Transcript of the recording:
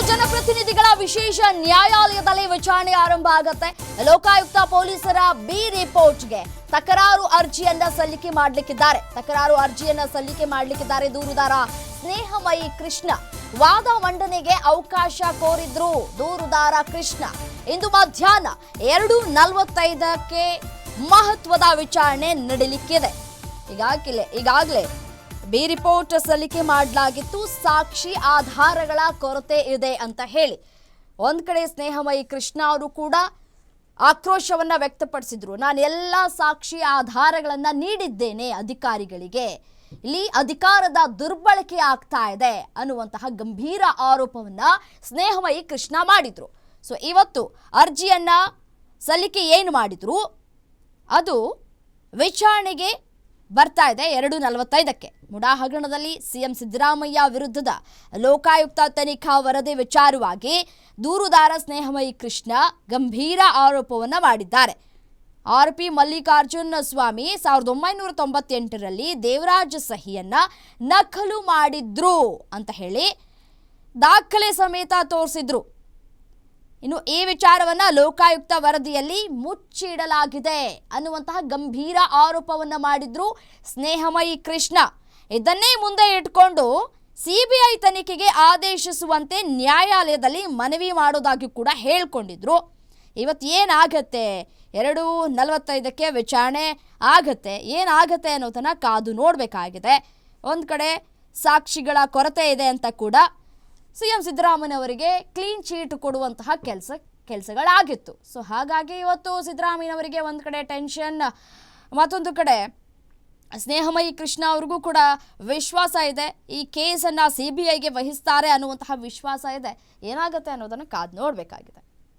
ವಿಶೇಷ ನ್ಯಾಯಾಲಯದಲ್ಲಿ ವಿಚಾರಣೆ ಆರಂಭ ಆಗತ್ತೆ. ಲೋಕಾಯುಕ್ತ ಪೊಲೀಸರ ಬಿ ರಿಪೋರ್ಟ್ಗೆ ತಕರಾರು ಅರ್ಜಿಯನ್ನ ಸಲ್ಲಿಕೆ ಮಾಡಲಿಕ್ಕಿದ್ದಾರೆ. ತಕರಾರು ಅರ್ಜಿಯನ್ನ ಸಲ್ಲಿಕೆ ಮಾಡಲಿಕ್ಕಿದ್ದಾರೆ ದೂರುದಾರ ಸ್ನೇಹಮಯಿ ಕೃಷ್ಣ. ವಾದ ಮಂಡನೆಗೆ ಅವಕಾಶ ಕೋರಿದ್ರು ದೂರುದಾರ ಕೃಷ್ಣ. ಇಂದು ಮಧ್ಯಾಹ್ನ ಎರಡು ನಲವತ್ತೈದಕ್ಕೆ ಮಹತ್ವದ ವಿಚಾರಣೆ ನಡೀಲಿಕ್ಕಿದೆ. ಈಗಾಗಲೇ ಈಗಾಗಲೇ ಬಿ ರಿಪೋರ್ಟ್ ಸಲ್ಲಿಕೆ ಮಾಡಲಾಗಿತ್ತು. ಸಾಕ್ಷಿ ಆಧಾರಗಳ ಕೊರತೆ ಇದೆ ಅಂತ ಹೇಳಿ. ಒಂದು ಕಡೆ ಸ್ನೇಹಮಯಿ ಕೃಷ್ಣ ಅವರು ಕೂಡ ಆಕ್ರೋಶವನ್ನ ವ್ಯಕ್ತಪಡಿಸಿದ್ರು. ನಾನು ಎಲ್ಲ ಸಾಕ್ಷಿ ಆಧಾರಗಳನ್ನ ನೀಡಿದ್ದೇನೆ ಅಧಿಕಾರಿಗಳಿಗೆ. ಇಲ್ಲಿ ಅಧಿಕಾರದ ದುರ್ಬಳಕೆ ಆಗ್ತಾ ಇದೆ ಅನ್ನುವಂತಹ ಗಂಭೀರ ಆರೋಪವನ್ನ ಸ್ನೇಹಮಯಿ ಕೃಷ್ಣ ಮಾಡಿದ್ರು. ಸೊ, ಇವತ್ತು ಅರ್ಜಿಯನ್ನ ಸಲ್ಲಿಕೆ ಏನು ಮಾಡಿದ್ರು? ಅದು ವಿಚಾರಣೆಗೆ ಬರ್ತಾ ಇದೆ ಎರಡು ನಲವತ್ತೈದಕ್ಕೆ. ಮುಡಾ ಹಗರಣದಲ್ಲಿ ಸಿಎಂ ಸಿದ್ದರಾಮಯ್ಯ ವಿರುದ್ಧದ ಲೋಕಾಯುಕ್ತ ತನಿಖಾ ವರದಿ ವಿಚಾರವಾಗಿ ದೂರುದಾರ ಸ್ನೇಹಮಯಿ ಕೃಷ್ಣ ಗಂಭೀರ ಆರೋಪವನ್ನು ಮಾಡಿದ್ದಾರೆ. ಆರ್ ಪಿ ಮಲ್ಲಿಕಾರ್ಜುನ ಸ್ವಾಮಿ ಸಾವಿರದ ಒಂಬೈನೂರ ತೊಂಬತ್ತೆಂಟರಲ್ಲಿ ದೇವರಾಜ ಸಹಿಯನ್ನ ನಕಲು ಮಾಡಿದ್ರು ಅಂತ ಹೇಳಿ ದಾಖಲೆ ಸಮೇತ ತೋರಿಸಿದ್ರು. ಇನ್ನು ಈ ವಿಚಾರವನ್ನ ಲೋಕಾಯುಕ್ತ ವರದಿಯಲ್ಲಿ ಮುಚ್ಚಿಡಲಾಗಿದೆ ಅನ್ನುವಂತಹ ಗಂಭೀರ ಆರೋಪವನ್ನ ಮಾಡಿದ್ರು ಸ್ನೇಹಮಯಿ ಕೃಷ್ಣ. ಇದನ್ನೇ ಮುಂದೆ ಇಟ್ಕೊಂಡು ಸಿಬಿಐ ತನಿಖೆಗೆ ಆದೇಶಿಸುವಂತೆ ನ್ಯಾಯಾಲಯದಲ್ಲಿ ಮನವಿ ಮಾಡೋದಾಗಿ ಕೂಡ ಹೇಳ್ಕೊಂಡಿದ್ರು. ಇವತ್ತು ಏನಾಗತ್ತೆ? ಎರಡು ನಲವತ್ತೈದಕ್ಕೆ ವಿಚಾರಣೆ ಆಗತ್ತೆ. ಏನಾಗತ್ತೆ ಅನ್ನೋದನ್ನ ಕಾದು ನೋಡಬೇಕಾಗಿದೆ. ಒಂದು ಕಡೆ ಸಾಕ್ಷಿಗಳ ಕೊರತೆ ಇದೆ ಅಂತ ಕೂಡ ಸಿಎಂ ಸಿದ್ದರಾಮಯ್ಯನವರಿಗೆ ಕ್ಲೀನ್ ಚೀಟ್ ಕೊಡುವಂತಹ ಕೆಲಸ, ಕೆಲಸಗಳಾಗಿತ್ತು. ಸೊ ಹಾಗಾಗಿ ಇವತ್ತು ಸಿದ್ದರಾಮಯ್ಯನವರಿಗೆ ಒಂದು ಕಡೆ ಟೆನ್ಷನ್ ಮತ್ತೊಂದು ಕಡೆ ಸ್ನೇಹಮಯಿ ಕೃಷ್ಣ ಅವ್ರಿಗೂ ಕೂಡ ವಿಶ್ವಾಸ ಇದೆ. ಈ ಕೇಸನ್ನು ಸಿ ಬಿ ಐಗೆ ವಹಿಸ್ತಾರೆ ಅನ್ನುವಂತಹ ವಿಶ್ವಾಸ ಇದೆ. ಏನಾಗುತ್ತೆ ಅನ್ನೋದನ್ನು ಕಾದು ನೋಡಬೇಕಾಗಿದೆ.